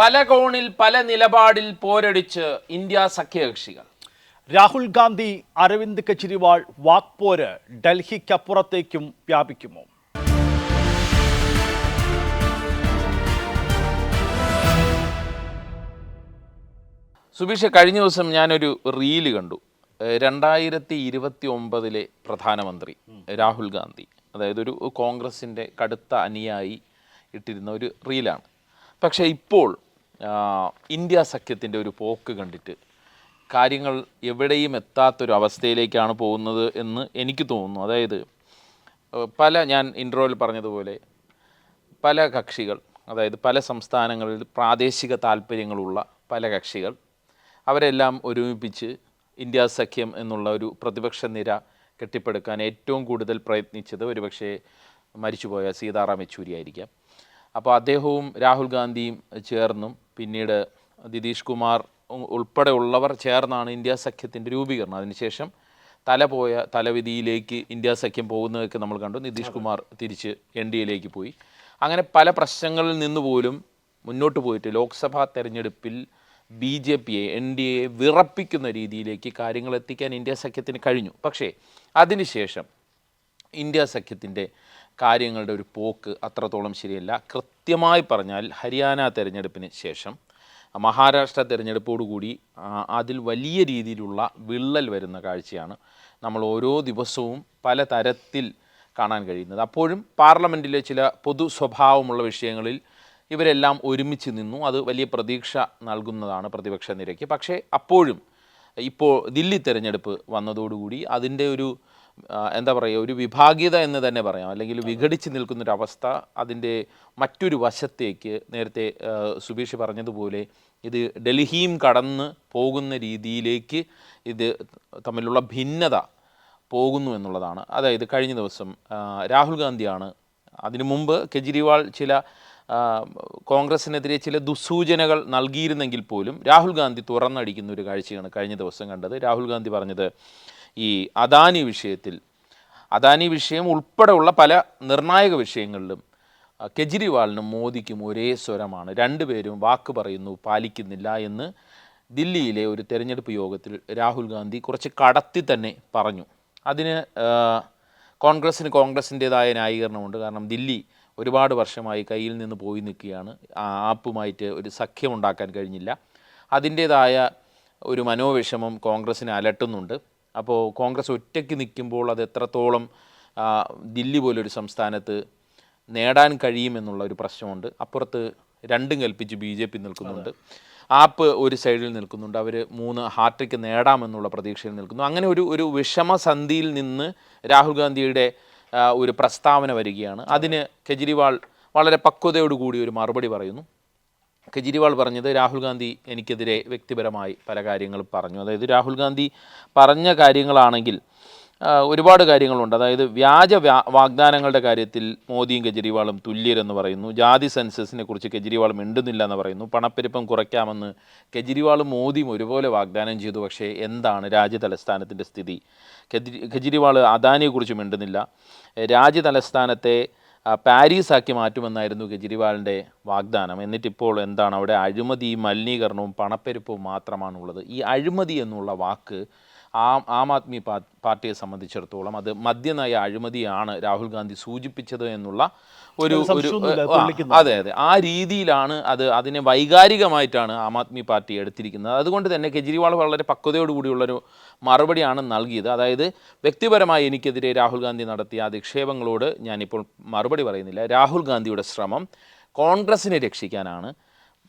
പല കോണിൽ പല നിലപാടിൽ പോരടിച്ച് ഇന്ത്യ സഖ്യകക്ഷികൾ. രാഹുൽ ഗാന്ധി അരവിന്ദ് കെജ്രിവാൾ വാക്പോര് ഡൽഹിക്കപ്പുറത്തേക്കും വ്യാപിക്കുമോ? സുബീഷ് കഴിഞ്ഞ ദിവസം ഞാനൊരു റീൽ കണ്ടു. രണ്ടായിരത്തി ഇരുപത്തി ഒമ്പതിലെ പ്രധാനമന്ത്രി രാഹുൽ ഗാന്ധി. അതായത് ഒരു കോൺഗ്രസിന്റെ കടുത്ത അനിയായി ഇട്ടിരുന്ന ഒരു റീലാണ്. പക്ഷേ ഇപ്പോൾ ഇന്ത്യ സഖ്യത്തിന്റെ ഒരു പോക്ക് കണ്ടിട്ട് കാര്യങ്ങൾ എവിടെയും എത്താത്തൊരു അവസ്ഥയിലേക്കാണ് പോകുന്നത് എന്ന് എനിക്ക് തോന്നുന്നു. അതായത് പല ഞാൻ ഇൻട്രോയിൽ പറഞ്ഞതുപോലെ പല കക്ഷികൾ അതായത് പല സംസ്ഥാനങ്ങളിൽ പ്രാദേശിക താല്പര്യങ്ങളുള്ള പല കക്ഷികൾ അവരെല്ലാം ഒരുമിപ്പിച്ച് ഇന്ത്യ സഖ്യം എന്നുള്ള ഒരു പ്രതിപക്ഷ നിര കെട്ടിപ്പടുക്കാൻ ഏറ്റവും കൂടുതൽ പ്രയത്നിച്ചത് ഒരുപക്ഷെ മരിച്ചുപോയ സീതാറാം യെച്ചൂരി ആയിരിക്കാം അപ്പോൾ അദ്ദേഹവും രാഹുൽ ഗാന്ധിയും ചേർന്നും പിന്നീട് നിതീഷ് കുമാർ ഉൾപ്പെടെ ഉള്ളവർ ചേർന്നാണ് ഇന്ത്യ സഖ്യത്തിന്റെ രൂപീകരണം. അതിനുശേഷം തല പോയ തലവിധിയിലേക്ക് ഇന്ത്യ സഖ്യം പോകുന്നതൊക്കെ നമ്മൾ കണ്ടു. നിതീഷ് കുമാർ തിരിച്ച് എൻ ഡി എയിലേക്ക് പോയി. അങ്ങനെ പല പ്രശ്നങ്ങളിൽ നിന്ന് പോലും മുന്നോട്ട് പോയിട്ട് ലോക്സഭാ തെരഞ്ഞെടുപ്പിൽ ബി ജെ പിയെ എൻ ഡി എയെ വിറപ്പിക്കുന്ന രീതിയിലേക്ക് കാര്യങ്ങൾ എത്തിക്കാൻ ഇന്ത്യ സഖ്യത്തിന് കഴിഞ്ഞു. പക്ഷേ അതിനുശേഷം ഇന്ത്യ സഖ്യത്തിന്റെ കാര്യങ്ങളുടെ ഒരു പോക്ക് അത്രത്തോളം ശരിയല്ല. കൃത്യമായി പറഞ്ഞാൽ ഹരിയാന തെരഞ്ഞെടുപ്പിന് ശേഷം മഹാരാഷ്ട്ര തെരഞ്ഞെടുപ്പോടുകൂടി അതിൽ വലിയ രീതിയിലുള്ള വിള്ളൽ വരുന്ന കാഴ്ചയാണ് നമ്മൾ ഓരോ ദിവസവും പല തരത്തിൽ കാണാൻ കഴിയുന്നത്. അപ്പോഴും പാർലമെന്റിലെ ചില പൊതു സ്വഭാവമുള്ള വിഷയങ്ങളിൽ ഇവരെല്ലാം ഒരുമിച്ച് നിന്നു. അത് വലിയ പ്രതീക്ഷ നൽകുന്നതാണ് പ്രതിപക്ഷ നിരയ്ക്ക്. പക്ഷേ അപ്പോഴും ഇപ്പോൾ ദില്ലി തെരഞ്ഞെടുപ്പ് വന്നതോടുകൂടി അതിന്റെ ഒരു എന്താ പറയുക ഒരു വിഭാഗീയത എന്ന് തന്നെ പറയാം. അല്ലെങ്കിൽ വിഘടിച്ച് നിൽക്കുന്നൊരവസ്ഥ അതിന്റെ മറ്റൊരു വശത്തേക്ക് നേരത്തെ സുബീഷ് പറഞ്ഞതുപോലെ ഇത് ഡൽഹിയും കടന്ന് പോകുന്ന രീതിയിലേക്ക് ഇത് തമ്മിലുള്ള ഭിന്നത പോകുന്നു എന്നുള്ളതാണ്. അതായത് കഴിഞ്ഞ ദിവസം രാഹുൽ ഗാന്ധിയാണ് അതിനു മുമ്പ് കെജ്രിവാൾ ചില കോൺഗ്രസിനെതിരെ ചില ദുസൂചനകൾ നൽകിയിരുന്നെങ്കിൽ പോലും രാഹുൽ ഗാന്ധി തുറന്നടിക്കുന്ന ഒരു കാഴ്ചയാണ് കഴിഞ്ഞ ദിവസം കണ്ടത്. രാഹുൽ ഗാന്ധി പറഞ്ഞത് ഈ അദാനി വിഷയത്തിൽ. അദാനി വിഷയം ഉൾപ്പെടെയുള്ള പല നിർണായക വിഷയങ്ങളിലും കെജ്രിവാളിനും മോദിക്കും ഒരേ സ്വരമാണ്. രണ്ടുപേരും വാക്ക് പറയുന്നു പാലിക്കുന്നില്ല എന്ന് ദില്ലിയിലെ ഒരു തെരഞ്ഞെടുപ്പ് യോഗത്തിൽ രാഹുൽ ഗാന്ധി കുറച്ച് കടത്തി തന്നെ പറഞ്ഞു. അതിന് കോൺഗ്രസ്സിന് കോൺഗ്രസിന്റേതായ ന്യായീകരണമുണ്ട്. കാരണം ദില്ലി ഒരുപാട് വർഷമായി കയ്യിൽ നിന്ന് പോയി നിൽക്കുകയാണ്. ആപ്പുമായിട്ട് ഒരു സഖ്യമുണ്ടാക്കാൻ കഴിഞ്ഞില്ല. അതിന്റേതായ ഒരു മനോവിഷമം കോൺഗ്രസ്സിനെ അലട്ടുന്നുണ്ട്. അപ്പോൾ കോൺഗ്രസ് ഒറ്റയ്ക്ക് നിൽക്കുമ്പോൾ അത് എത്രത്തോളം ദില്ലി പോലൊരു സംസ്ഥാനത്ത് നേടാൻ കഴിയുമെന്നുള്ള ഒരു പ്രശ്നമുണ്ട്. അപ്പുറത്ത് രണ്ടും കൽപ്പിച്ച് ബി ജെ പി നിൽക്കുന്നുണ്ട്. ആപ്പ് ഒരു സൈഡിൽ നിൽക്കുന്നുണ്ട്. അവർ മൂന്ന് ഹാട്രിക്ക് നേടാമെന്നുള്ള പ്രതീക്ഷയിൽ നിൽക്കുന്നു. അങ്ങനെ ഒരു ഒരു വിഷമസന്ധിയിൽ നിന്ന് രാഹുൽ ഗാന്ധിയുടെ ഒരു പ്രസ്താവന വരികയാണ്. അതിന് കെജ്രിവാൾ വളരെ പക്വതയോടുകൂടി ഒരു മറുപടി പറയുന്നു. കെജ്രിവാൾ പറഞ്ഞത് രാഹുൽ ഗാന്ധി എനിക്കെതിരെ വ്യക്തിപരമായി പല കാര്യങ്ങളും പറഞ്ഞു. അതായത് രാഹുൽ ഗാന്ധി പറഞ്ഞ കാര്യങ്ങളാണെങ്കിൽ ഒരുപാട് കാര്യങ്ങളുണ്ട്. അതായത് വ്യാജ വാഗ്ദാനങ്ങളുടെ കാര്യത്തിൽ മോദിയും കെജ്രിവാളും തുല്യരെന്ന് പറയുന്നു. ജാതി സെൻസസിനെ കുറിച്ച് കെജ്രിവാൾ മിണ്ടുന്നില്ല എന്ന് പറയുന്നു. പണപ്പെരുപ്പം കുറയ്ക്കാമെന്ന് കെജ്രിവാളും മോദിയും ഒരുപോലെ വാഗ്ദാനം ചെയ്തു. പക്ഷേ എന്താണ് രാജ്യതലസ്ഥാനത്തിന്റെ സ്ഥിതി? കെജ്രി കെജ്രിവാൾ അദാനിയെക്കുറിച്ച് മിണ്ടുന്നില്ല. രാജ്യതലസ്ഥാനത്തെ ആ, പാരീസാക്കി മാറ്റുമെന്നായിരുന്നു കെജ്രിവാളിന്റെ വാഗ്ദാനം. എന്നിട്ടിപ്പോൾ എന്താണ് അവിടെ അഴിമതിയും മലിനീകരണവും പണപ്പെരുപ്പവും മാത്രമാണുള്ളത്. ഈ അഴിമതി എന്നുള്ള വാക്ക് ആം ആം ആദ്മി പാ- പാർട്ടിയെ സംബന്ധിച്ചിടത്തോളം അത് മദ്യനയ അഴിമതിയാണ് രാഹുൽ ഗാന്ധി സൂചിപ്പിച്ചത് എന്നുള്ള ഒരു ഒരു. അതെ അതെ. ആ രീതിയിലാണ് അത് അതിനെ വൈകാരികമായിട്ടാണ് ആം ആദ്മി പാർട്ടി എടുത്തിരിക്കുന്നത്. അതുകൊണ്ട് തന്നെ കെജ്രിവാൾ വളരെ പക്വതയോടുകൂടിയുള്ളൊരു മറുപടിയാണ് നൽകിയത്. അതായത് വ്യക്തിപരമായി എനിക്കെതിരെ രാഹുൽ ഗാന്ധി നടത്തിയ അധിക്ഷേപങ്ങളോട് ഞാനിപ്പോൾ മറുപടി പറയുന്നില്ല. രാഹുൽ ഗാന്ധിയുടെ ശ്രമം കോൺഗ്രസിനെ രക്ഷിക്കാനാണ്.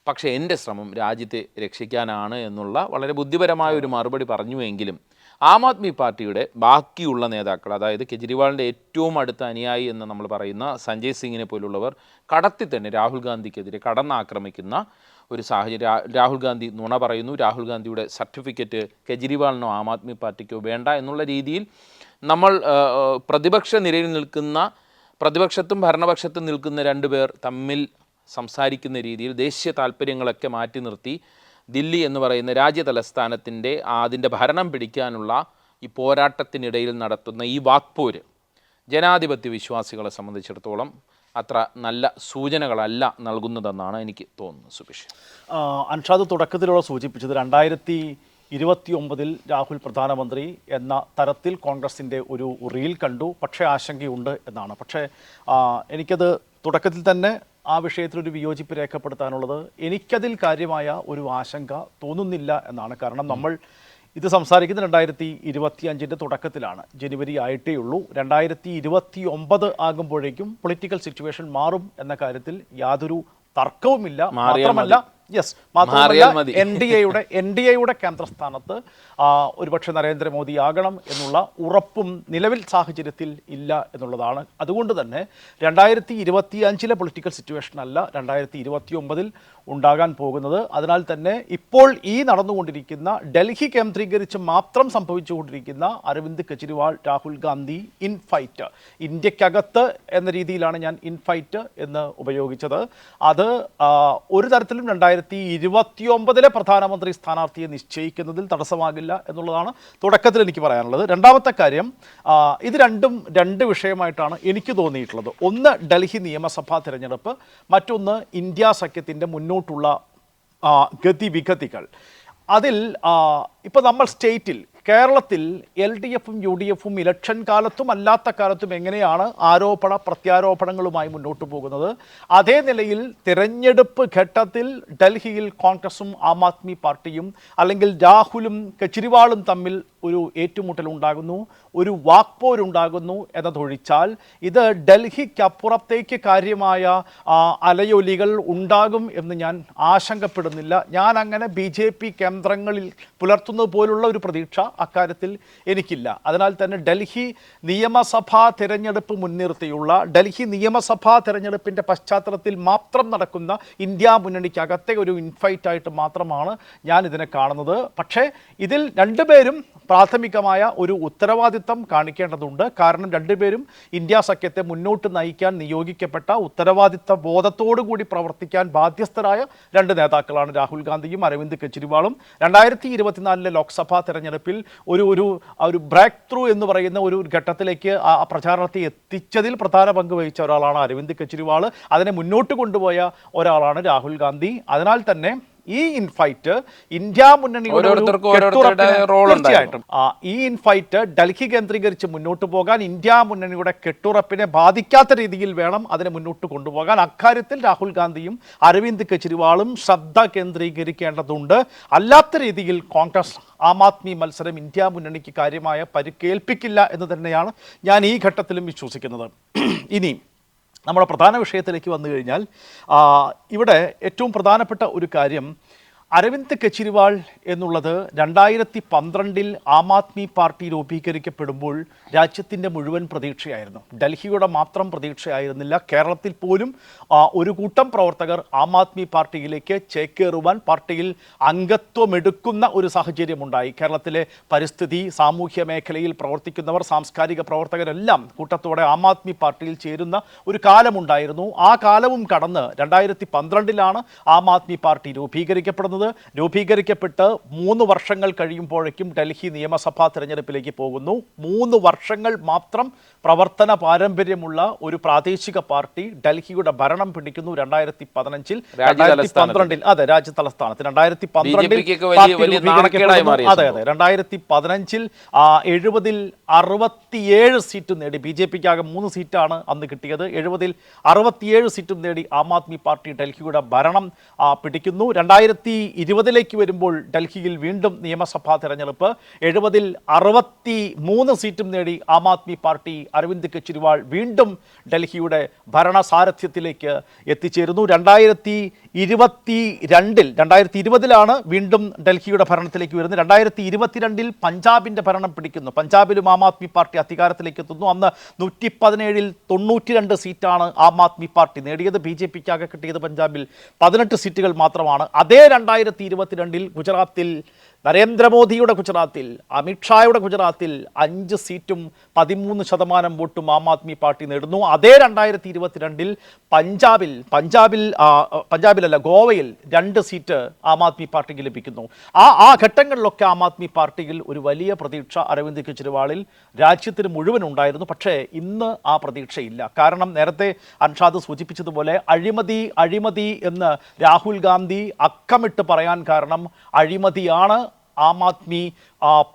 പക്ഷേ എന്റെ ശ്രമം രാജ്യത്തെ രക്ഷിക്കാനാണ് എന്നുള്ള വളരെ ബുദ്ധിപരമായ ഒരു മറുപടി പറഞ്ഞുവെങ്കിലും ആം ആദ്മി പാർട്ടിയുടെ ബാക്കിയുള്ള നേതാക്കൾ അതായത് കെജ്രിവാളിന്റെ ഏറ്റവും അടുത്ത അനുയായി എന്ന് നമ്മൾ പറയുന്ന സഞ്ജയ് സിംഗിനെ പോലുള്ളവർ കടത്തി തന്നെ രാഹുൽ ഗാന്ധിക്കെതിരെ കടന്നാക്രമിക്കുന്ന ഒരു സാഹചര്യം. രാഹുൽ ഗാന്ധി നുണ പറയുന്നു. രാഹുൽ ഗാന്ധിയുടെ സർട്ടിഫിക്കറ്റ് കെജ്രിവാളിനോ ആം ആദ്മി പാർട്ടിക്കോ വേണ്ട എന്നുള്ള രീതിയിൽ നമ്മൾ പ്രതിപക്ഷ നിരയിൽ നിൽക്കുന്ന പ്രതിപക്ഷത്തും ഭരണപക്ഷത്തും നിൽക്കുന്ന രണ്ടുപേർ തമ്മിൽ സംസാരിക്കുന്ന രീതിയിൽ ദേശീയ താല്പര്യങ്ങളൊക്കെ മാറ്റി നിർത്തി ദില്ലി എന്ന് പറയുന്ന രാജ്യ തലസ്ഥാനത്തിന്റെ അതിന്റെ ഭരണം പിടിക്കാനുള്ള ഈ പോരാട്ടത്തിനിടയിൽ നടത്തുന്ന ഈ വാക്പോര്. ജനാധിപത്യ വിശ്വാസികളെ സംബന്ധിച്ചിടത്തോളം അത്ര നല്ല സൂചനകളല്ല നൽകുന്നതെന്നാണ് എനിക്ക് തോന്നുന്നത് സുബിഷ് അൻഷാദ് തുടക്കത്തിലൂടെ സൂചിപ്പിച്ചത് രണ്ടായിരത്തി ഇരുപത്തി ഒമ്പതിൽ രാഹുൽ പ്രധാനമന്ത്രി എന്ന തരത്തിൽ കോൺഗ്രസിന്റെ ഒരു റീൽ കണ്ടു. പക്ഷേ ആശങ്കയുണ്ട് എന്നാണ്. പക്ഷേ എനിക്കത് തുടക്കത്തിൽ തന്നെ ആ വിഷയത്തിൽ ഒരു വിയോജിപ്പ് രേഖപ്പെടുത്താനുള്ളത് എനിക്കതിൽ കാര്യമായ ഒരു ആശങ്ക തോന്നുന്നില്ല എന്നാണ്. കാരണം നമ്മൾ ഇത് സംസാരിക്കുന്നത് രണ്ടായിരത്തി ഇരുപത്തി അഞ്ചിന്റെ തുടക്കത്തിലാണ്. ജനുവരി ആയിട്ടേ ഉള്ളൂ. രണ്ടായിരത്തി ഇരുപത്തി ഒമ്പത് ആകുമ്പോഴേക്കും പൊളിറ്റിക്കൽ സിറ്റുവേഷൻ മാറും എന്ന കാര്യത്തിൽ യാതൊരു തർക്കവുമില്ല. മാത്രമല്ല യെസ് മാത്രമല്ല. എൻ ഡി എയുടെ എൻ ഡി എയുടെ കേന്ദ്രസ്ഥാനത്ത് ഒരുപക്ഷെ നരേന്ദ്രമോദി ആകണം എന്നുള്ള ഉറപ്പും നിലവിൽ സാഹചര്യത്തിൽ ഇല്ല എന്നുള്ളതാണ്. അതുകൊണ്ട് തന്നെ രണ്ടായിരത്തി ഇരുപത്തി അഞ്ചിലെ പൊളിറ്റിക്കൽ സിറ്റുവേഷൻ അല്ല രണ്ടായിരത്തി ഇരുപത്തി ഒമ്പതിൽ ഉണ്ടാകാൻ പോകുന്നത്. അതിനാൽ തന്നെ ഇപ്പോൾ ഈ നടന്നുകൊണ്ടിരിക്കുന്ന ഡൽഹി കേന്ദ്രീകരിച്ച് മാത്രം സംഭവിച്ചുകൊണ്ടിരിക്കുന്ന അരവിന്ദ് കെജ്രിവാൾ രാഹുൽ ഗാന്ധി ഇൻ ഫൈറ്റ്. ഇന്ത്യക്കകത്ത് എന്ന രീതിയിലാണ് ഞാൻ ഇൻ ഫൈറ്റ് എന്ന് ഉപയോഗിച്ചത്. അത് ഒരു തരത്തിലും രണ്ടായിരത്തി ഇരുപത്തി ഒമ്പതിലെ പ്രധാനമന്ത്രി സ്ഥാനാർത്ഥിയെ നിശ്ചയിക്കുന്നതിൽ തടസ്സമാകില്ല എന്നുള്ളതാണ് തുടക്കത്തിൽ എനിക്ക് പറയാനുള്ളത്. രണ്ടാമത്തെ കാര്യം ഇത് രണ്ടും രണ്ട് വിഷയമായിട്ടാണ് എനിക്ക് തോന്നിയിട്ടുള്ളത്. ഒന്ന് ഡൽഹി നിയമസഭാ തിരഞ്ഞെടുപ്പ് മറ്റൊന്ന് ഇന്ത്യ സഖ്യത്തിന്റെ മുന്നോട്ടുള്ള ഗതിവിഗതികൾ അതിൽ ഇപ്പോൾ നമ്മൾ സ്റ്റേറ്റിൽ കേരളത്തിൽ എൽ ഡി എഫും യു ഡി എഫും ഇലക്ഷൻ കാലത്തും അല്ലാത്ത കാലത്തും എങ്ങനെയാണ് ആരോപണ പ്രത്യാരോപണങ്ങളുമായി മുന്നോട്ട് പോകുന്നത്? അതേ നിലയിൽ തിരഞ്ഞെടുപ്പ് ഘട്ടത്തിൽ ഡൽഹിയിൽ കോൺഗ്രസും ആം ആദ്മി പാർട്ടിയും അല്ലെങ്കിൽ രാഹുലും കെജ്രിവാളും തമ്മിൽ ഒരു ഏറ്റുമുട്ടൽ ഉണ്ടാകുന്നു ഒരു വാക്പോരുണ്ടാകുന്നു എന്നതൊഴിച്ചാൽ ഇത് ഡൽഹിക്കപ്പുറത്തേക്ക് കാര്യമായ അലയൊലികൾ ഉണ്ടാകും എന്ന് ഞാൻ ആശങ്കപ്പെടുന്നില്ല. ഞാൻ അങ്ങനെ ബി ജെ പി കേന്ദ്രങ്ങളിൽ പുലർത്തുന്നത് പോലുള്ള ഒരു പ്രതീക്ഷ അക്കാര്യത്തിൽ എനിക്കില്ല. അതിനാൽ തന്നെ ഡൽഹി നിയമസഭാ തിരഞ്ഞെടുപ്പ് മുൻനിർത്തിയുള്ള ഡൽഹി നിയമസഭാ തിരഞ്ഞെടുപ്പിന്റെ പശ്ചാത്തലത്തിൽ മാത്രം നടക്കുന്ന ഇന്ത്യ മുന്നണിക്കകത്തെ ഒരു ഇൻഫൈറ്റ് ആയിട്ട് മാത്രമാണ് ഞാൻ ഇതിനെ കാണുന്നത്. പക്ഷേ ഇതിൽ രണ്ടുപേരും പ്രാഥമികമായ ഒരു ഉത്തരവാദിത്തം കാണിക്കേണ്ടതുണ്ട്. കാരണം രണ്ടുപേരും ഇന്ത്യ സഖ്യത്തെ മുന്നോട്ട് നയിക്കാൻ നിയോഗിക്കപ്പെട്ട ഉത്തരവാദിത്ത ബോധത്തോടു കൂടി പ്രവർത്തിക്കാൻ ബാധ്യസ്ഥരായ രണ്ട് നേതാക്കളാണ് രാഹുൽ ഗാന്ധിയും അരവിന്ദ് കെജ്രിവാളും. രണ്ടായിരത്തി ഇരുപത്തിനാലിലെ ലോക്സഭാ തെരഞ്ഞെടുപ്പിൽ ഒരു ഒരു ഒരു ബ്രേക്ക് ത്രൂ എന്ന് പറയുന്ന ഒരു ഘട്ടത്തിലേക്ക് ആ പ്രചാരണത്തെ എത്തിച്ചതിൽ പ്രധാന പങ്ക് വഹിച്ച ഒരാളാണ് അരവിന്ദ് കെജ്രിവാൾ അതിനെ മുന്നോട്ട് കൊണ്ടുപോയ ഒരാളാണ് രാഹുൽ ഗാന്ധി. അതിനാൽ തന്നെ ഈ ഇൻഫൈറ്റ് ഇന്ത്യ മുന്നണിയുടെ. തീർച്ചയായിട്ടും. ഈ ഇൻഫൈറ്റ് ഡൽഹി കേന്ദ്രീകരിച്ച് മുന്നോട്ട് പോകാൻ ഇന്ത്യ മുന്നണിയുടെ കെട്ടുറപ്പിനെ ബാധിക്കാത്ത രീതിയിൽ വേണം അതിനെ മുന്നോട്ട് കൊണ്ടുപോകാൻ. അക്കാര്യത്തിൽ രാഹുൽ ഗാന്ധിയും അരവിന്ദ് കെജ്രിവാളും ശ്രദ്ധ കേന്ദ്രീകരിക്കേണ്ടതുണ്ട്. അല്ലാത്ത രീതിയിൽ കോൺഗ്രസ് ആം ആദ്മി മത്സരം ഇന്ത്യ മുന്നണിക്ക് കാര്യമായ പരിക്കേൽപ്പിക്കില്ല എന്ന് തന്നെയാണ് ഞാൻ ഈ ഘട്ടത്തിലും വിശ്വസിക്കുന്നത്. ഇനി നമ്മുടെ പ്രധാന വിഷയത്തിലേക്ക് വന്നു കഴിഞ്ഞാൽ ഇവിടെ ഏറ്റവും പ്രധാനപ്പെട്ട ഒരു കാര്യം അരവിന്ദ് കെജ്രിവാൾ എന്നുള്ളത് രണ്ടായിരത്തി പന്ത്രണ്ടിൽ ആം ആദ്മി പാർട്ടി രൂപീകരിക്കപ്പെടുമ്പോൾ രാജ്യത്തിന്റെ മുഴുവൻ പ്രതീക്ഷയായിരുന്നു. ഡൽഹിയുടെ മാത്രം പ്രതീക്ഷയായിരുന്നില്ല. കേരളത്തിൽ പോലും ഒരു കൂട്ടം പ്രവർത്തകർ ആം ആദ്മി പാർട്ടിയിലേക്ക് ചേക്കേറുവാൻ പാർട്ടിയിൽ അംഗത്വമെടുക്കുന്ന ഒരു സാഹചര്യമുണ്ടായി. കേരളത്തിലെ പരിസ്ഥിതി സാമൂഹ്യ മേഖലയിൽ പ്രവർത്തിക്കുന്നവർ സാംസ്കാരിക പ്രവർത്തകരെല്ലാം കൂട്ടത്തോടെ ആം ആദ്മി പാർട്ടിയിൽ ചേരുന്ന ഒരു കാലമുണ്ടായിരുന്നു. ആ കാലവും കടന്ന് രണ്ടായിരത്തി പന്ത്രണ്ടിലാണ് ആം ആദ്മി പാർട്ടി രൂപീകരിക്കപ്പെടുന്നത്. രൂപീകരിക്കപ്പെട്ട് മൂന്ന് വർഷങ്ങൾ കഴിയുമ്പോഴേക്കും ഡൽഹി നിയമസഭാ തിരഞ്ഞെടുപ്പിലേക്ക് പോകുന്നു. മൂന്ന് വർഷങ്ങൾ മാത്രം പ്രവർത്തന പാരമ്പര്യമുള്ള ഒരു പ്രാദേശിക പാർട്ടി ഡൽഹിയുടെ ഭരണം പിടിക്കുന്നു രണ്ടായിരത്തി പതിനഞ്ചിൽ രണ്ടായിരത്തി. പന്ത്രണ്ടിൽ അതെ രാജ്യ തലസ്ഥാനത്ത് രണ്ടായിരത്തി പന്ത്രണ്ടിൽ അതെ അതെ. രണ്ടായിരത്തി പതിനഞ്ചിൽ എഴുപതിൽ അറുപത്തിയേഴ് സീറ്റ് നേടി. ബി ജെ പിക്ക് ആകെ മൂന്ന് സീറ്റാണ് അന്ന് കിട്ടിയത്. എഴുപതിൽ അറുപത്തിയേഴ് സീറ്റും നേടി ആം ആദ്മി പാർട്ടി ഡൽഹിയുടെ ഭരണം പിടിക്കുന്നു. രണ്ടായിരത്തി ഇരുപതിലേക്ക് വരുമ്പോൾ ഡൽഹിയിൽ വീണ്ടും നിയമസഭാ തെരഞ്ഞെടുപ്പ്. എഴുപതിൽ അറുപത്തി മൂന്ന് സീറ്റും നേടി ആം ആദ്മി പാർട്ടി അരവിന്ദ് കെജ്രിവാൾ വീണ്ടും ഡൽഹിയുടെ ഭരണസാരഥ്യത്തിലേക്ക് എത്തിച്ചേരുന്നു. രണ്ടായിരത്തി ഇരുപത്തി രണ്ടിൽ രണ്ടായിരത്തി ഇരുപതിലാണ് വീണ്ടും ഡൽഹിയുടെ ഭരണത്തിലേക്ക് വരുന്നത്. രണ്ടായിരത്തി ഇരുപത്തിരണ്ടിൽ പഞ്ചാബിന്റെ ഭരണം പിടിക്കുന്നു. പഞ്ചാബിലും ആം ആദ്മി പാർട്ടി അധികാരത്തിലേക്ക് എത്തുന്നു. അന്ന് നൂറ്റി പതിനേഴിൽ തൊണ്ണൂറ്റി രണ്ട് സീറ്റാണ് ആം ആദ്മി പാർട്ടി നേടിയത്. ബി ജെ പിക്കാകെ കിട്ടിയത് പഞ്ചാബിൽ പതിനെട്ട് സീറ്റുകൾ മാത്രമാണ്. അതേ രണ്ടായിരത്തി ഇരുപത്തിരണ്ടിൽ ഗുജറാത്തിൽ നരേന്ദ്രമോദിയുടെ ഗുജറാത്തിൽ അമിത്ഷായുടെ ഗുജറാത്തിൽ അഞ്ച് സീറ്റും പതിമൂന്ന് ശതമാനം വോട്ടും ആം ആദ്മി പാർട്ടി നേടുന്നു. അതേ രണ്ടായിരത്തി ഇരുപത്തിരണ്ടിൽ പഞ്ചാബിൽ പഞ്ചാബിൽ പഞ്ചാബിലല്ല ഗോവയിൽ രണ്ട് സീറ്റ് ആം ആദ്മി പാർട്ടിക്ക് ലഭിക്കുന്നു. ആ ആ ഘട്ടങ്ങളിലൊക്കെ ആം ആദ്മി പാർട്ടിയിൽ ഒരു വലിയ പ്രതീക്ഷ അരവിന്ദ് കെജ്രിവാളിൽ രാജ്യത്തിന് മുഴുവൻ ഉണ്ടായിരുന്നു. പക്ഷേ ഇന്ന് ആ പ്രതീക്ഷയില്ല. കാരണം നേരത്തെ അൻഷാദ് സൂചിപ്പിച്ചതുപോലെ അഴിമതി അഴിമതി എന്ന് രാഹുൽ ഗാന്ധി അക്കമിട്ട് പറയാൻ കാരണം അഴിമതിയാണ് ആം ആദ്മി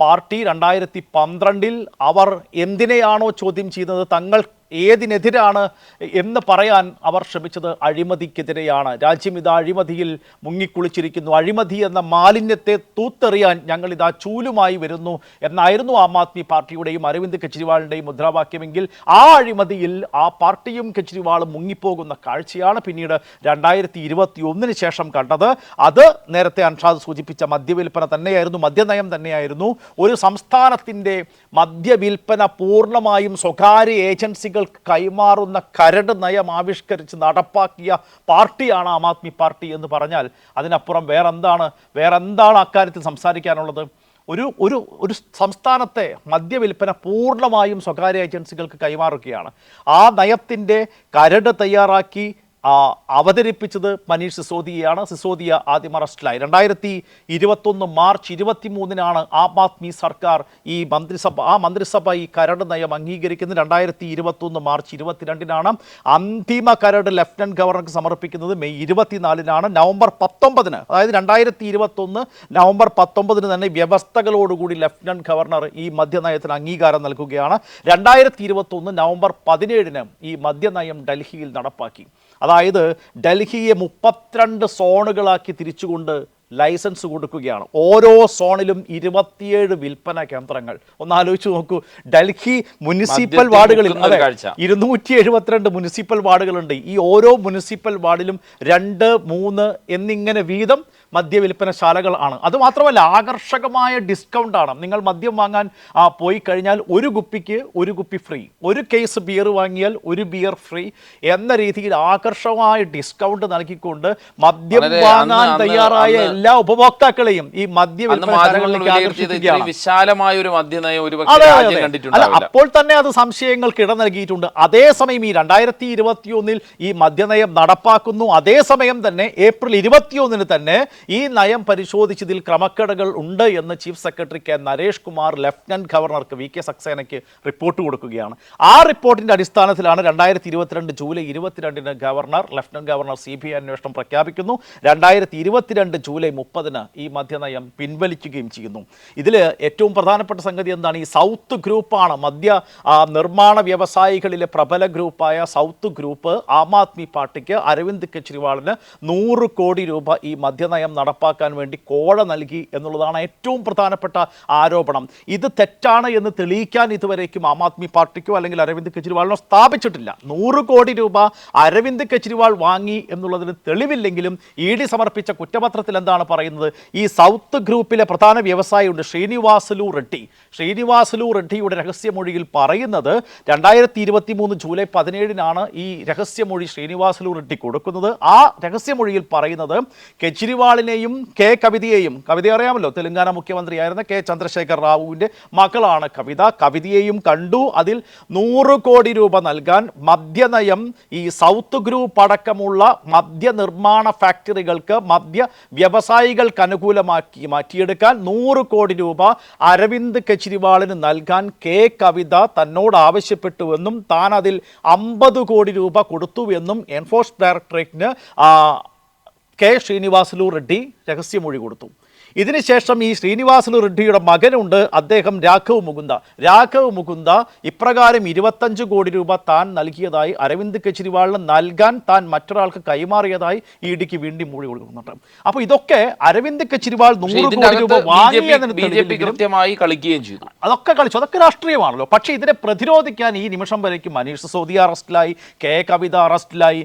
പാർട്ടി രണ്ടായിരത്തി പന്ത്രണ്ടിൽ അവർ എന്തിനെയാണോ ചോദ്യം ചെയ്യുന്നത്? തങ്ങൾ ഏതിനെതിരാണ് എന്ന് പറയാൻ അവർ ശ്രമിച്ചത് അഴിമതിക്കെതിരെയാണ്. രാജ്യം ഇതാ അഴിമതിയിൽ മുങ്ങിക്കുളിച്ചിരിക്കുന്നു. അഴിമതി എന്ന മാലിന്യത്തെ തൂത്തെറിയാൻ ഞങ്ങൾ ചൂലുമായി വരുന്നു എന്നായിരുന്നു ആം ആദ്മി പാർട്ടിയുടെയും അരവിന്ദ് കെജ്രിവാളിന്റെയും മുദ്രാവാക്യമെങ്കിൽ ആ അഴിമതിയിൽ ആ പാർട്ടിയും കെജ്രിവാളും മുങ്ങിപ്പോകുന്ന കാഴ്ചയാണ് പിന്നീട് രണ്ടായിരത്തി ഇരുപത്തി ഒന്നിന് ശേഷം കണ്ടത്. അത് നേരത്തെ അൻഷാദ് സൂചിപ്പിച്ച മദ്യവിൽപ്പന തന്നെയായിരുന്നു മദ്യനയം തന്നെയായിരുന്നു. ഒരു സംസ്ഥാനത്തിന്റെ മദ്യവിൽപ്പന പൂർണമായും സ്വകാര്യ ഏജൻസികൾക്ക് കൈമാറുന്ന കരട് നയം ആവിഷ്കരിച്ച് നടപ്പാക്കിയ പാർട്ടിയാണ് ആം ആദ്മി പാർട്ടി എന്ന് പറഞ്ഞാൽ അതിനപ്പുറം വേറെന്താണ് വേറെന്താണ് അക്കാര്യത്തിൽ സംസാരിക്കാനുള്ളത്? ഒരു ഒരു ഒരു സംസ്ഥാനത്തെ മദ്യവിൽപ്പന പൂർണമായും സ്വകാര്യ ഏജൻസികൾക്ക് കൈമാറുകയാണ്. ആ നയത്തിന്റെ കരട് തയ്യാറാക്കി അവതരിപ്പിച്ചത് മനീഷ് സിസോദിയയാണ്. സിസോദിയ ആദ്യം അറസ്റ്റിലായി. രണ്ടായിരത്തി ഇരുപത്തൊന്ന് മാർച്ച് ഇരുപത്തി മൂന്നിനാണ് ആം ആദ്മി സർക്കാർ ഈ മന്ത്രിസഭ ആ മന്ത്രിസഭ ഈ കരട് നയം അംഗീകരിക്കുന്നത്. രണ്ടായിരത്തി ഇരുപത്തൊന്ന് മാർച്ച് ഇരുപത്തിരണ്ടിനാണ് അന്തിമ കരട് ലഫ്റ്റനന്റ് ഗവർണർക്ക് സമർപ്പിക്കുന്നത്. മെയ് ഇരുപത്തിനാലിനാണ്. നവംബർ പത്തൊമ്പതിന് അതായത് രണ്ടായിരത്തി ഇരുപത്തൊന്ന് നവംബർ പത്തൊമ്പതിന് തന്നെ വ്യവസ്ഥകളോടുകൂടി ലഫ്റ്റനന്റ് ഗവർണർ ഈ മദ്യനയത്തിന് അംഗീകാരം നൽകുകയാണ്. രണ്ടായിരത്തി ഇരുപത്തൊന്ന് നവംബർ പതിനേഴിന് ഈ മദ്യനയം ഡൽഹിയിൽ നടപ്പാക്കി. അതായത് ഡൽഹിയെ മുപ്പത്തിരണ്ട് സോണുകളാക്കി തിരിച്ചുകൊണ്ട് ലൈസൻസ് കൊടുക്കുകയാണ്. ഓരോ സോണിലും ഇരുപത്തിയേഴ് വിൽപ്പന കേന്ദ്രങ്ങൾ. ഒന്ന് ആലോചിച്ച് നോക്കൂ. ഡൽഹി മുനിസിപ്പൽ വാർഡുകളിൽ. ഇരുന്നൂറ്റി എഴുപത്തിരണ്ട് മുനിസിപ്പൽ വാർഡുകളുണ്ട്. ഈ ഓരോ മുനിസിപ്പൽ വാർഡിലും രണ്ട് മൂന്ന് എന്നിങ്ങനെ വീതം മദ്യവിൽപ്പനശാലകൾ ആണ്. അതുമാത്രമല്ല ആകർഷകമായ ഡിസ്കൗണ്ട് ആണ്. നിങ്ങൾ മദ്യം വാങ്ങാൻ പോയി കഴിഞ്ഞാൽ ഒരു കുപ്പിക്ക് ഒരു കുപ്പി ഫ്രീ ഒരു കേസ് ബിയർ വാങ്ങിയാൽ ഒരു ബിയർ ഫ്രീ എന്ന രീതിയിൽ ആകർഷകമായ ഡിസ്കൗണ്ട് നൽകിക്കൊണ്ട് മദ്യം വാങ്ങാൻ തയ്യാറായ എല്ലാ ഉപഭോക്താക്കളെയും ഈ മദ്യവിൽപ്പനശാലകളിലേക്ക് ആകർഷിക്കുകയാണ്. വിശാലമായ ഒരു മദ്യനയം അല്ല അപ്പോൾ തന്നെ അത് സംശയങ്ങൾക്ക് ഇട നൽകിയിട്ടുണ്ട്. അതേസമയം ഈ രണ്ടായിരത്തി ഇരുപത്തിയൊന്നിൽ ഈ മദ്യനയം നടപ്പാക്കുന്നു. അതേസമയം തന്നെ ഏപ്രിൽ ഇരുപത്തിയൊന്നിന് തന്നെ ഈ നയം പരിശോധിച്ചതിൽ ക്രമക്കേടുകൾ ഉണ്ട് എന്ന് chief secretary K Naresh Kumar lieutenant ഗവർണർക്ക് വി കെ സക്സേനയ്ക്ക് റിപ്പോർട്ട് കൊടുക്കുകയാണ്. ആ റിപ്പോർട്ടിന്റെ അടിസ്ഥാനത്തിലാണ് രണ്ടായിരത്തി ഇരുപത്തിരണ്ട് ജൂലൈ ഇരുപത്തിരണ്ടിന് governor lieutenant governor C B I അന്വേഷണം പ്രഖ്യാപിക്കുന്നു. രണ്ടായിരത്തി ഇരുപത്തിരണ്ട് ജൂലൈ മുപ്പതിന് ഈ മദ്യനയം പിൻവലിക്കുകയും ചെയ്യുന്നു. ഇതിൽ ഏറ്റവും പ്രധാനപ്പെട്ട സംഗതി എന്താണ്? ഈ സൗത്ത് ഗ്രൂപ്പാണ് മദ്യ നിർമ്മാണ വ്യവസായികളിലെ പ്രബല ഗ്രൂപ്പായ സൗത്ത് ഗ്രൂപ്പ് ആം ആദ്മി പാർട്ടിക്ക് അരവിന്ദ് കെജ്രിവാളിന് നൂറ് കോടി രൂപ ഈ മദ്യനയം നടപ്പാക്കാൻ വേണ്ടി കോഴ നൽകി എന്നുള്ളതാണ് ഏറ്റവും പ്രധാനപ്പെട്ട ആരോപണം. ഇത് തെറ്റാണ് എന്ന് തെളിയിക്കാൻ ഇതുവരേക്കും ആം ആദ്മി പാർട്ടിക്കോ അല്ലെങ്കിൽ അരവിന്ദ് കെജ്രിവാളിനോ സ്ഥാപിച്ചിട്ടില്ല. നൂറ് കോടി രൂപ അരവിന്ദ് കെജ്രിവാൾ വാങ്ങി എന്നുള്ളതിന് തെളിവില്ലെങ്കിലും ഇ ഡി സമർപ്പിച്ച കുറ്റപത്രത്തിൽ എന്താണ് പറയുന്നത്? ഈ സൗത്ത് ഗ്രൂപ്പിലെ പ്രധാന വ്യവസായിയുണ്ട് ശ്രീനിവാസലു റെഡ്ഡി. ശ്രീനിവാസലു റെഡ്ഡിയുടെ രഹസ്യമൊഴിയിൽ പറയുന്നത് രണ്ടായിരത്തി ഇരുപത്തി മൂന്ന് ജൂലൈ പതിനേഴിനാണ് ഈ രഹസ്യമൊഴി ശ്രീനിവാസലു റെഡ്ഡി കൊടുക്കുന്നത്. ആ രഹസ്യമൊഴിയിൽ പറയുന്നത് കെജ്രിവാളിനെയും കെ കവിതയെയും കവിത അറിയാമല്ലോ തെലങ്കാന മുഖ്യമന്ത്രിയായിരുന്ന കെ ചന്ദ്രശേഖർ റാവുവിന്റെ മകളാണ് കവിത. കവിതയെയും കണ്ടു. അതിൽ നൂറ് കോടി രൂപ നൽകാൻ മദ്യനയം ഈ സൗത്ത് ഗ്രൂപ്പ് അടക്കമുള്ള മദ്യനിർമ്മാണ ഫാക്ടറികൾക്ക് മദ്യ വ്യവസായികൾക്ക് അനുകൂലമാക്കി മാറ്റിയെടുക്കാൻ നൂറ് കോടി രൂപ അരവിന്ദ് കെജ്രിവാളിന് നൽകാൻ കെ കവിത തന്നോട് ആവശ്യപ്പെട്ടുവെന്നും താൻ അതിൽ അമ്പത് കോടി രൂപ കൊടുത്തുവെന്നും എൻഫോഴ്സ് ഡയറക്ടറേറ്റിന് കെ ശ്രീനിവാസലു റെഡ്ഡി രഹസ്യമൊഴി കൊടുത്തു ഇതിനുശേഷം ഈ ശ്രീനിവാസലു റെഡ്ഡിയുടെ മകനുണ്ട് അദ്ദേഹം രാഘവ് മുകുന്ദ. രാഘവ് മുകുന്ദ ഇപ്രകാരം ഇരുപത്തഞ്ച് കോടി രൂപ താൻ നൽകിയതായി അരവിന്ദ് കെജ്രിവാളിന് നൽകാൻ താൻ മറ്റൊരാൾക്ക് കൈമാറിയതായി ഇ ഡിക്ക് വീണ്ടും മൊഴി കൊടുക്കുന്നുണ്ട് അപ്പോൾ ഇതൊക്കെ അരവിന്ദ് കെജ്രിവാൾ നൂറ് കോടി രൂപ കൃത്യമായി കളിക്കുകയും ചെയ്തു. അതൊക്കെ കളിച്ചു. അതൊക്കെ രാഷ്ട്രീയമാണല്ലോ. പക്ഷേ ഇതിനെ പ്രതിരോധിക്കാൻ ഈ നിമിഷം വരേക്കും മനീഷ് സിസോദിയ അറസ്റ്റിലായി കെ കവിത അറസ്റ്റിലായി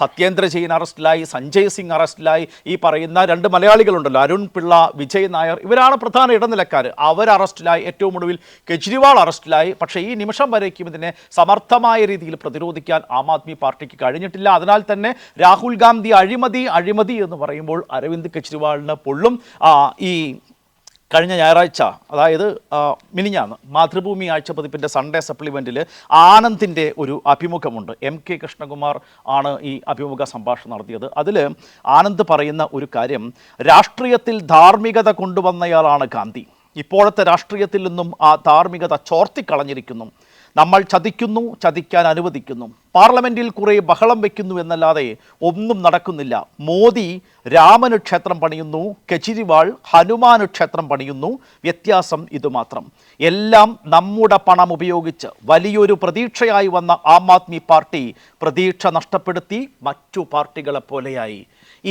സത്യേന്ദ്ര ജെയിൻ അറസ്റ്റിലായി സഞ്ജയ് സിംഗ് അറസ്റ്റിലായി. ഈ പറയുന്ന രണ്ട് മലയാളികളുണ്ടല്ലോ അരുൺ പിള്ള വിജയ് നായർ ഇവരാണ് പ്രധാന ഇടനിലക്കാർ അവർ അറസ്റ്റിലായി ഏറ്റവും ഒടുവിൽ കെജ്രിവാൾ അറസ്റ്റിലായി. പക്ഷേ ഈ നിമിഷം വരേക്കും ഇതിനെ സമർത്ഥമായ രീതിയിൽ പ്രതിരോധിക്കാൻ ആം ആദ്മി പാർട്ടിക്ക് കഴിഞ്ഞിട്ടില്ല. അതിനാൽ തന്നെ രാഹുൽ ഗാന്ധി അഴിമതി അഴിമതി എന്ന് പറയുമ്പോൾ അരവിന്ദ് കെജ്രിവാളിന് പൊള്ളും. ഈ കഴിഞ്ഞ ഞായറാഴ്ച അതായത് മിനിഞ്ഞാന്ന് മാതൃഭൂമി ആഴ്ചപ്പതിപ്പിന്റെ സൺഡേ സപ്ലിമെന്റിൽ ആനന്ദിന്റെ ഒരു അഭിമുഖമുണ്ട്. എം കെ കൃഷ്ണകുമാർ ആണ് ഈ അഭിമുഖ സംഭാഷണം നടത്തിയത്. അതിൽ ആനന്ദ് പറയുന്ന ഒരു കാര്യം രാഷ്ട്രീയത്തിൽ ധാർമ്മികത കൊണ്ടുവന്നയാളാണ് ഗാന്ധി. ഇപ്പോഴത്തെ രാഷ്ട്രീയത്തിൽ നിന്നും ആ ധാർമ്മികത ചോർത്തിക്കളഞ്ഞിരിക്കുന്നു. നമ്മൾ ചതിക്കുന്നു ചതിക്കാൻ അനുവദിക്കുന്നു. പാർലമെന്റിൽ കുറെ ബഹളം വെക്കുന്നു എന്നല്ലാതെ ഒന്നും നടക്കുന്നില്ല. മോദി രാമന് ക്ഷേത്രം പണിയുന്നു കെജ്രിവാൾ ഹനുമാന് ക്ഷേത്രം പണിയുന്നു. വ്യത്യാസം ഇതുമാത്രം എല്ലാം നമ്മുടെ പണം ഉപയോഗിച്ച് വലിയൊരു പ്രതീക്ഷയായി വന്ന ആം ആദ്മി പാർട്ടി പ്രതീക്ഷ നഷ്ടപ്പെടുത്തി മറ്റു പാർട്ടികളെ പോലെയായി.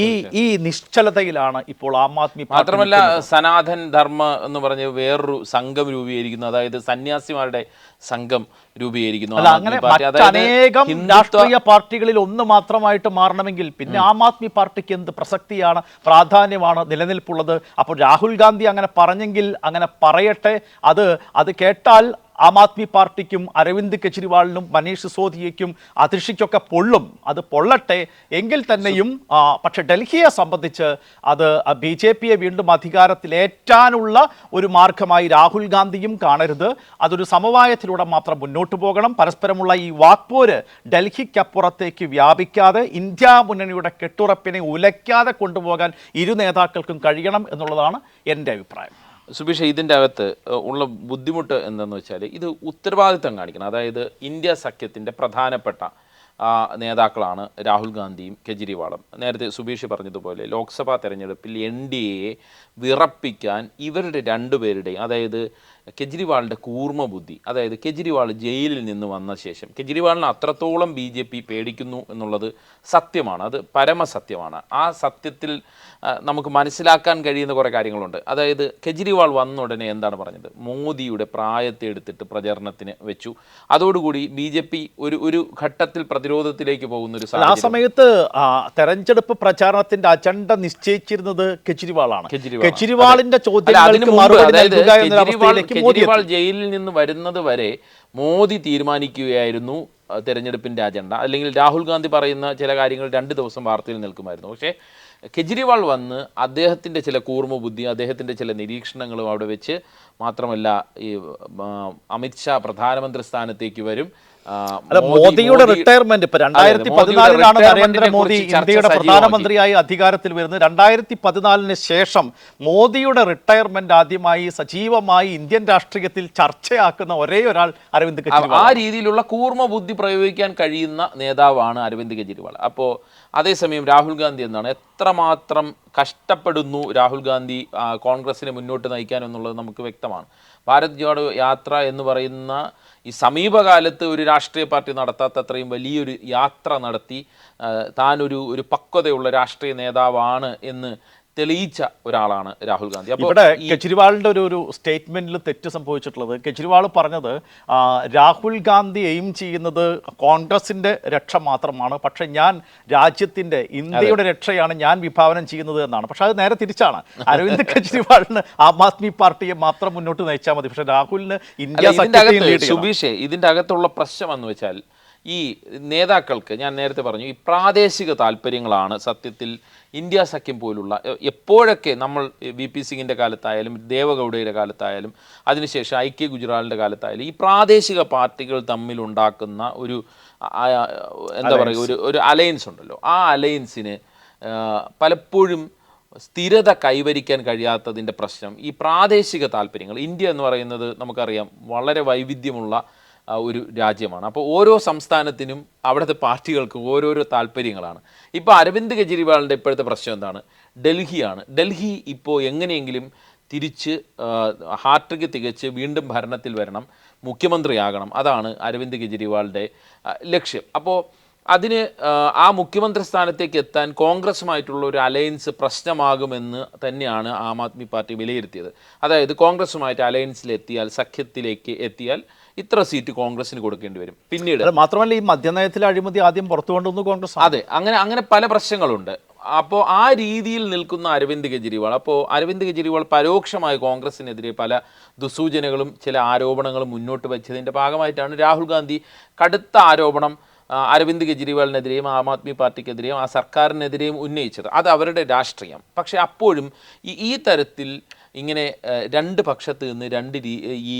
ഈ ഈ നിശ്ചലതയിലാണ് ഇപ്പോൾ ആം ആദ്മി മാത്രമല്ല സനാതൻ ധർമ്മ എന്ന് പറഞ്ഞ് വേറൊരു സംഘം രൂപീകരിക്കുന്നു. അതായത് സന്യാസിമാരുടെ സംഘം രൂപീകരിക്കുന്നു. അല്ല അങ്ങനെ മറ്റനേകം രാഷ്ട്രീയ പാർട്ടികളിൽ ഒന്ന് മാത്രമായിട്ട് മാറണമെങ്കിൽ പിന്നെ ആം ആദ്മി പാർട്ടിക്ക് എന്ത് പ്രസക്തിയാണ് പ്രാധാന്യമാണ് നിലനിൽപ്പുള്ളത്? അപ്പോൾ രാഹുൽ ഗാന്ധി അങ്ങനെ പറഞ്ഞെങ്കിൽ അങ്ങനെ പറയട്ടെ. അത് അത് കേട്ടാൽ ആം ആദ്മി പാർട്ടിക്കും അരവിന്ദ് കെജ്രിവാളിനും മനീഷ് സിസോദിയയ്ക്കും അതിർഷിക്കൊക്കെ പൊള്ളും. അത് പൊള്ളട്ടെ. എങ്കിൽ തന്നെയും പക്ഷെ ഡൽഹിയെ സംബന്ധിച്ച് അത് ബി ജെ പിയെ വീണ്ടും അധികാരത്തിലേറ്റാനുള്ള ഒരു മാർഗമായി രാഹുൽ ഗാന്ധിയും കാണരുത്. അതൊരു സമവായത്തിലൂടെ മാത്രം മുന്നോട്ട് പോകണം. പരസ്പരമുള്ള ഈ വാക്പോര് ഡൽഹിക്കപ്പുറത്തേക്ക് വ്യാപിക്കാതെ ഇന്ത്യ മുന്നണിയുടെ കെട്ടുറപ്പിനെ ഉലയ്ക്കാതെ കൊണ്ടുപോകാൻ ഇരു നേതാക്കൾക്കും കഴിയണം എന്നുള്ളതാണ് എന്റെ അഭിപ്രായം. സുബീഷ ഇതിന്റെ അകത്ത് ഉള്ള ബുദ്ധിമുട്ട് എന്തെന്ന് വെച്ചാൽ ഇത് ഉത്തരവാദിത്തം കാണിക്കണം. അതായത് ഇന്ത്യ സഖ്യത്തിന്റെ പ്രധാനപ്പെട്ട നേതാക്കളാണ് രാഹുൽ ഗാന്ധിയും കെജ്രിവാളും. നേരത്തെ സുബീഷ് പറഞ്ഞതുപോലെ ലോക്സഭാ തെരഞ്ഞെടുപ്പിൽ എൻ ഡി എയെ വിറപ്പിക്കാൻ ഇവരുടെ രണ്ടുപേരുടെയും അതായത് കെജ്രിവാളിന്റെ കൂർമ്മ ബുദ്ധി അതായത് കെജ്രിവാൾ ജയിലിൽ നിന്ന് വന്ന ശേഷം കെജ്രിവാളിനെ അത്രത്തോളം ബി ജെ പി പേടിക്കുന്നു എന്നുള്ളത് സത്യമാണ് അത് പരമസത്യമാണ്. ആ സത്യത്തിൽ നമുക്ക് മനസ്സിലാക്കാൻ കഴിയുന്ന കുറേ കാര്യങ്ങളുണ്ട്. അതായത് കെജ്രിവാൾ വന്ന ഉടനെ എന്താണ് പറഞ്ഞത്? മോദിയുടെ പ്രായത്തെ എടുത്തിട്ട് പ്രചരണത്തിന് വെച്ചു. അതോടുകൂടി ബി ജെ പി ഒരു ഒരു ഘട്ടത്തിൽ പ്രതിരോധത്തിലേക്ക് പോകുന്ന ഒരു ആ സമയത്ത് ആ, തെരഞ്ഞെടുപ്പ് പ്രചാരണത്തിന്റെ അജണ്ട നിശ്ചയിച്ചിരുന്നത് കെജ്രിവാളാണ്. കെജ്രിവാളിന്റെ ചോദ്യങ്ങൾക്ക് മുമ്പ് മറുപടി അതായത് നൽകുക എന്ന അവസ്ഥയിലേക്ക് മോദി കെജ്രിവാൾ. ജയിലിൽ നിന്ന് വരുന്നത് വരെ മോദി തീരുമാനിക്കുകയായിരുന്നു തെരഞ്ഞെടുപ്പിന്റെ തെരഞ്ഞെടുപ്പിന്റെ അജണ്ട അല്ലെങ്കിൽ രാഹുൽ ഗാന്ധി പറയുന്ന ചില കാര്യങ്ങൾ രണ്ട് ദിവസം വാർത്തയിൽ നിൽക്കുമായിരുന്നു പക്ഷേ കെജ്രിവാൾ വന്ന് അദ്ദേഹത്തിന്റെ ചില കൂർമ്മ ബുദ്ധി അദ്ദേഹത്തിന്റെ ചില നിരീക്ഷണങ്ങളും അവിടെ വെച്ച് മാത്രമല്ല ഈ അമിത്ഷാ പ്രധാനമന്ത്രി സ്ഥാനത്തേക്ക് വരും അല്ല മോദിയുടെ റിട്ടയർമെന്റ് ഇപ്പൊ രണ്ടായിരത്തി പതിനാലിലാണ് നരേന്ദ്രമോദി ഇന്ത്യയുടെ പ്രധാനമന്ത്രിയായി അധികാരത്തിൽ വരുന്നത്. രണ്ടായിരത്തി പതിനാലിന് ശേഷം മോദിയുടെ റിട്ടയർമെന്റ് ആദ്യമായി സജീവമായി ഇന്ത്യൻ രാഷ്ട്രീയത്തിൽ ചർച്ചയാക്കുന്ന ഒരേ ഒരാൾ അരവിന്ദ് കെജ്രിവാൾ ആ രീതിയിലുള്ള കൂർമ്മ ബുദ്ധി പ്രയോഗിക്കാൻ കഴിയുന്ന നേതാവാണ് അരവിന്ദ് കെജ്രിവാൾ. അപ്പോൾ അതേസമയം രാഹുൽ ഗാന്ധി എന്താണ് എത്രമാത്രം കഷ്ടപ്പെടുന്നു രാഹുൽ ഗാന്ധി കോൺഗ്രസിനെ മുന്നോട്ട് നയിക്കാൻ എന്നുള്ളത് നമുക്ക് വ്യക്തമാണ്. ഭാരത് ജോഡോ യാത്ര എന്ന് പറയുന്ന ഈ സമീപകാലത്ത് ഒരു രാഷ്ട്രീയ പാർട്ടി നടത്താത്ത അത്രയും വലിയൊരു യാത്ര നടത്തി താനൊരു ഒരു പക്വതയുള്ള രാഷ്ട്രീയ നേതാവാണ് എന്ന് തെളിയിച്ച ഒരാളാണ് രാഹുൽ ഗാന്ധി. അപ്പോൾ ഇവിടെ കെജ്രിവാളിന്റെ ഒരു ഒരു സ്റ്റേറ്റ്മെന്റിൽ തെറ്റ് സംഭവിച്ചിട്ടുള്ളത്. കെജ്രിവാൾ പറഞ്ഞത് രാഹുൽ ഗാന്ധി എയിം ചെയ്യുന്നത് കോൺഗ്രസിന്റെ രക്ഷ മാത്രമാണ്. പക്ഷേ ഞാൻ രാജ്യത്തിന്റെ ഇന്ത്യയുടെ രക്ഷയാണ് ഞാൻ വിഭാവനം ചെയ്യുന്നത് എന്നാണ്. പക്ഷേ അത് നേരെ തിരിച്ചാണ്. അരവിന്ദ് കെജ്രിവാളിന് ആം ആദ്മി പാർട്ടിയെ മാത്രം മുന്നോട്ട് നയിച്ചാൽ മതി. പക്ഷെ രാഹുലിന് ഇന്ത്യ. സുബീഷേ ഇതിന്റെ അകത്തുള്ള പ്രശ്നം എന്ന് വെച്ചാൽ ഈ നേതാക്കൾക്ക് ഞാൻ നേരത്തെ പറഞ്ഞു ഈ പ്രാദേശിക താല്പര്യങ്ങളാണ് സത്യത്തിൽ ഇന്ത്യ സഖ്യം പോലുള്ള എപ്പോഴൊക്കെ നമ്മൾ വി പി സിംഗിന്റെ കാലത്തായാലും ദേവഗൗഡയുടെ കാലത്തായാലും അതിനുശേഷം ഐ കെ ഗുജറാളിന്റെ കാലത്തായാലും ഈ പ്രാദേശിക പാർട്ടികൾ തമ്മിൽ ഉണ്ടാക്കുന്ന ഒരു എന്താ പറയുക ഒരു ഒരു അലയൻസ് ഉണ്ടല്ലോ. ആ അലയൻസിന് പലപ്പോഴും സ്ഥിരത കൈവരിക്കാൻ കഴിയാത്തതിന്റെ പ്രശ്നം ഈ പ്രാദേശിക താല്പര്യങ്ങൾ. ഇന്ത്യ എന്ന് പറയുന്നത് നമുക്കറിയാം വളരെ വൈവിധ്യമുള്ള ഒരു രാജ്യമാണ്. അപ്പോൾ ഓരോ സംസ്ഥാനത്തിനും അവിടുത്തെ പാർട്ടികൾക്കും ഓരോരോ താല്പര്യങ്ങളാണ്. ഇപ്പോൾ അരവിന്ദ് കെജ്രിവാളിന്റെ ഇപ്പോഴത്തെ പ്രശ്നം എന്താണ്? ഡൽഹിയാണ്. ഡൽഹി ഇപ്പോൾ എങ്ങനെയെങ്കിലും തിരിച്ച് ഹാട്രിക്ക് തികച്ച് വീണ്ടും ഭരണത്തിൽ വരണം മുഖ്യമന്ത്രിയാകണം. അതാണ് അരവിന്ദ് കെജ്രിവാളിന്റെ ലക്ഷ്യം. അപ്പോൾ അതിന് ആ, ആ മുഖ്യമന്ത്രി സ്ഥാനത്തേക്ക് എത്താൻ കോൺഗ്രസുമായിട്ടുള്ള ഒരു അലയൻസ് പ്രശ്നമാകുമെന്ന് തന്നെയാണ് ആം ആദ്മി പാർട്ടി വിലയിരുത്തിയത്. അതായത് കോൺഗ്രസുമായിട്ട് അലയൻസിലെത്തിയാൽ സഖ്യത്തിലേക്ക് എത്തിയാൽ ഇത്ര സീറ്റ് കോൺഗ്രസിന് കൊടുക്കേണ്ടി വരും. പിന്നീട് മാത്രമല്ല ഈ മദ്യനയത്തിലെ അഴിമതി ആദ്യം പുറത്തു കൊണ്ടുവന്നു കോൺഗ്രസ് അതെ അങ്ങനെ അങ്ങനെ പല പ്രശ്നങ്ങളുണ്ട്. അപ്പോൾ ആ രീതിയിൽ നിൽക്കുന്ന അരവിന്ദ് കെജ്രിവാൾ അപ്പോൾ അരവിന്ദ് കെജ്രിവാൾ പരോക്ഷമായി കോൺഗ്രസിനെതിരെ പല ദുസൂചനകളും ചില ആരോപണങ്ങളും മുന്നോട്ട് വെച്ചതിന്റെ ഭാഗമായിട്ടാണ് രാഹുൽ ഗാന്ധി കടുത്ത ആരോപണം അരവിന്ദ് കെജ്രിവാളിനെതിരെയും ആം ആദ്മി പാർട്ടിക്കെതിരെയും ആ സർക്കാരിനെതിരെയും ഉന്നയിച്ചത്. അത് അവരുടെ രാഷ്ട്രീയം. പക്ഷേ അപ്പോഴും ഈ തരത്തിൽ ഇങ്ങനെ രണ്ട് പക്ഷത്ത് നിന്ന് രണ്ട് രീ ഈ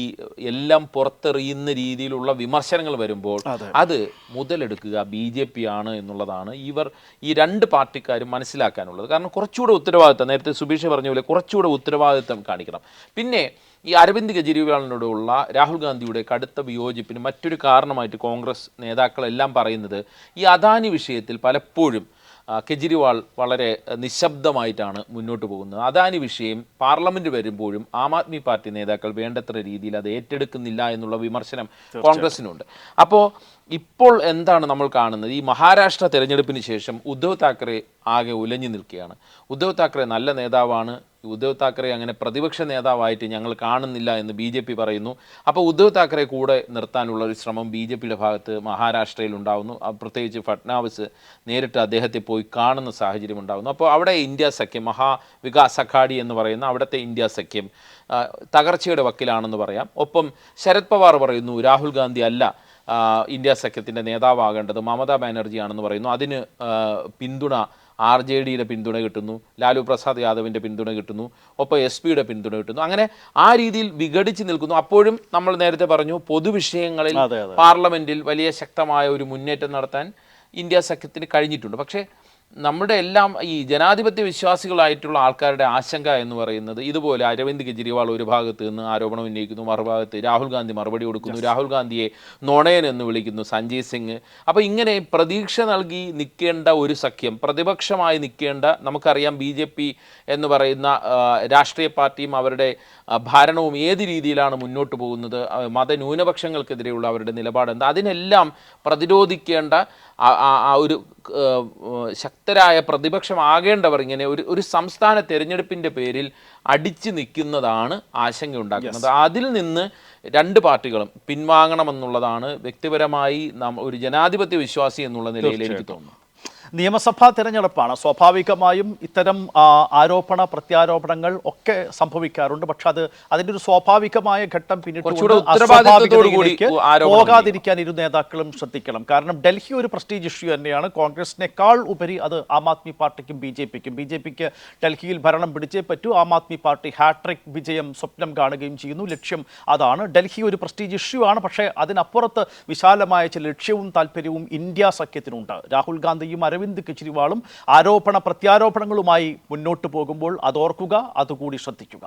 എല്ലാം പുറത്തെറിയുന്ന രീതിയിലുള്ള വിമർശനങ്ങൾ വരുമ്പോൾ അത്. മുതലെടുക്കുക ബി ജെ പി ആണ് എന്നുള്ളതാണ് ഇവർ ഈ രണ്ട് പാർട്ടിക്കാരും മനസ്സിലാക്കാനുള്ളത്. കാരണം കുറച്ചുകൂടെ ഉത്തരവാദിത്തം നേരത്തെ സുബീഷ് പറഞ്ഞ പോലെ കുറച്ചുകൂടെ ഉത്തരവാദിത്തം കാണിക്കണം. പിന്നെ ഈ അരവിന്ദ് കെജ്രിവാളിനോടുള്ള രാഹുൽ ഗാന്ധിയുടെ കടുത്ത വിയോജിപ്പിന് മറ്റൊരു കാരണമായിട്ട് കോൺഗ്രസ് നേതാക്കളെല്ലാം പറയുന്നത് ഈ അദാനി വിഷയത്തിൽ പലപ്പോഴും കെജ്രിവാൾ വളരെ നിശബ്ദമായിട്ടാണ് മുന്നോട്ട് പോകുന്നത്. അദാനി വിഷയം പാർലമെന്റ് വരുമ്പോഴും ആം ആദ്മി പാർട്ടി നേതാക്കൾ വേണ്ടത്ര രീതിയിൽ അത് ഏറ്റെടുക്കുന്നില്ല എന്നുള്ള വിമർശനം കോൺഗ്രസിനുണ്ട്. അപ്പോൾ ഇപ്പോൾ എന്താണ് നമ്മൾ കാണുന്നത്? ഈ മഹാരാഷ്ട്ര തെരഞ്ഞെടുപ്പിന് ശേഷം ഉദ്ധവ് താക്കറെ ആകെ ഉലഞ്ഞു നിൽക്കുകയാണ്. ഉദ്ധവ് താക്കറെ നല്ല നേതാവാണ്. ഉദ്ധവ് താക്കറെ അങ്ങനെ പ്രതിപക്ഷ നേതാവായിട്ട് ഞങ്ങൾ കാണുന്നില്ല എന്ന് ബി ജെ പി പറയുന്നു. അപ്പോൾ ഉദ്ധവ് താക്കറെ കൂടെ നിർത്താനുള്ള ഒരു ശ്രമം ബി ജെ പിയുടെ ഭാഗത്ത് മഹാരാഷ്ട്രയിൽ ഉണ്ടാകുന്നു പ്രത്യേകിച്ച് ഫട്നാവിസ് നേരിട്ട് അദ്ദേഹത്തെ പോയി കാണുന്ന സാഹചര്യം ഉണ്ടാകുന്നു അപ്പോൾ അവിടെ ഇന്ത്യ സഖ്യം മഹാവികാസ് അഖാഡി എന്ന് പറയുന്ന അവിടുത്തെ ഇന്ത്യ സഖ്യം തകർച്ചയുടെ വക്കിലാണെന്ന് പറയാം. ഒപ്പം ശരത് പവാർ പറയുന്നു രാഹുൽ ഗാന്ധി അല്ല ഇന്ത്യ സഖ്യത്തിന്റെ നേതാവാകേണ്ടത് മമതാ ബാനർജിയാണെന്ന് പറയുന്നു. അതിന് പിന്തുണ ആർ ജെ ഡിയുടെ പിന്തുണ കിട്ടുന്നു ലാലു പ്രസാദ് യാദവിന്റെ പിന്തുണ കിട്ടുന്നു ഒപ്പം എസ് പിയുടെ പിന്തുണ കിട്ടുന്നു. അങ്ങനെ ആ രീതിയിൽ വിഘടിച്ച് നിൽക്കുന്നു. അപ്പോഴും നമ്മൾ നേരത്തെ പറഞ്ഞു പൊതുവിഷയങ്ങളിൽ. പാർലമെന്റിൽ വലിയ ശക്തമായ ഒരു മുന്നേറ്റം നടത്താൻ ഇന്ത്യ സഖ്യത്തിന് കഴിഞ്ഞിട്ടുണ്ട്. പക്ഷേ നമ്മുടെ എല്ലാം ഈ ജനാധിപത്യ വിശ്വാസികളായിട്ടുള്ള ആൾക്കാരുടെ ആശങ്ക എന്ന് പറയുന്നത് ഇതുപോലെ അരവിന്ദ് കെജ്രിവാൾ ഒരു ഭാഗത്ത് നിന്ന് ആരോപണം ഉന്നയിക്കുന്നു മറുഭാഗത്ത് രാഹുൽ ഗാന്ധി മറുപടി കൊടുക്കുന്നു രാഹുൽ ഗാന്ധിയെ നോണയൻ എന്ന് വിളിക്കുന്നു സഞ്ജയ് സിംഗ്. അപ്പോൾ ഇങ്ങനെ പ്രതീക്ഷ നൽകി നിൽക്കേണ്ട ഒരു സഖ്യം പ്രതിപക്ഷമായി നിൽക്കേണ്ട നമുക്കറിയാം ബി ജെ പി എന്ന് പറയുന്ന രാഷ്ട്രീയ പാർട്ടിയും അവരുടെ ഭരണവും ഏത് രീതിയിലാണ് മുന്നോട്ട് പോകുന്നത് മതന്യൂനപക്ഷങ്ങൾക്കെതിരെയുള്ള അവരുടെ നിലപാട് എന്താ അതിനെല്ലാം പ്രതിരോധിക്കേണ്ട ആ- ഒരു ശക്തരായ പ്രതിപക്ഷമാകേണ്ടവർ ഇങ്ങനെ ഒരു ഒരു സംസ്ഥാന തെരഞ്ഞെടുപ്പിന്റെ പേരിൽ അടിച്ചു നിൽക്കുന്നതാണ് ആശങ്ക ഉണ്ടാക്കുന്നത് അതിൽ നിന്ന് രണ്ട് പാർട്ടികളും പിൻവാങ്ങണമെന്നുള്ളതാണ് വ്യക്തിപരമായി നാം ഒരു ജനാധിപത്യ വിശ്വാസി എന്നുള്ള നിലയിൽ എനിക്ക് തോന്നുന്നു നിയമസഭാ തിരഞ്ഞെടുപ്പാണ്. സ്വാഭാവികമായും ഇത്തരം ആരോപണ പ്രത്യാരോപണങ്ങൾ ഒക്കെ സംഭവിക്കാറുണ്ട്. പക്ഷെ അത് അതിന്റെ ഒരു സ്വാഭാവികമായ ഘട്ടം പിന്നിട്ട് പോകാതിരിക്കാൻ ഇരു നേതാക്കളും ശ്രദ്ധിക്കണം. കാരണം ഡൽഹി ഒരു പ്രസ്റ്റീജ് ഇഷ്യൂ തന്നെയാണ്. കോൺഗ്രസിനേക്കാൾ ഉപരി അത് ആം ആദ്മി പാർട്ടിക്കും ബി ജെ പിക്കും. ബി ജെ പിക്ക് ഡൽഹിയിൽ ഭരണം പിടിച്ചേ പറ്റൂ. ആം ആദ്മി പാർട്ടി ഹാട്രിക് വിജയം സ്വപ്നം കാണുകയും ചെയ്യുന്നു. ലക്ഷ്യം അതാണ്. ഡൽഹി ഒരു പ്രസ്റ്റീജ് ഇഷ്യൂ ആണ്. പക്ഷേ അതിനപ്പുറത്ത് വിശാലമായ ചില ലക്ഷ്യവും താല്പര്യവും ഇന്ത്യ സഖ്യത്തിനുണ്ട്. രാഹുൽ ഗാന്ധിയും അരവിന്ദ് കെജ്രിവാളും ആരോപണ പ്രത്യാരോപണങ്ങളുമായി മുന്നോട്ട് പോകുമ്പോൾ അതോർക്കുക അതുകൂടി ശ്രദ്ധിക്കുക.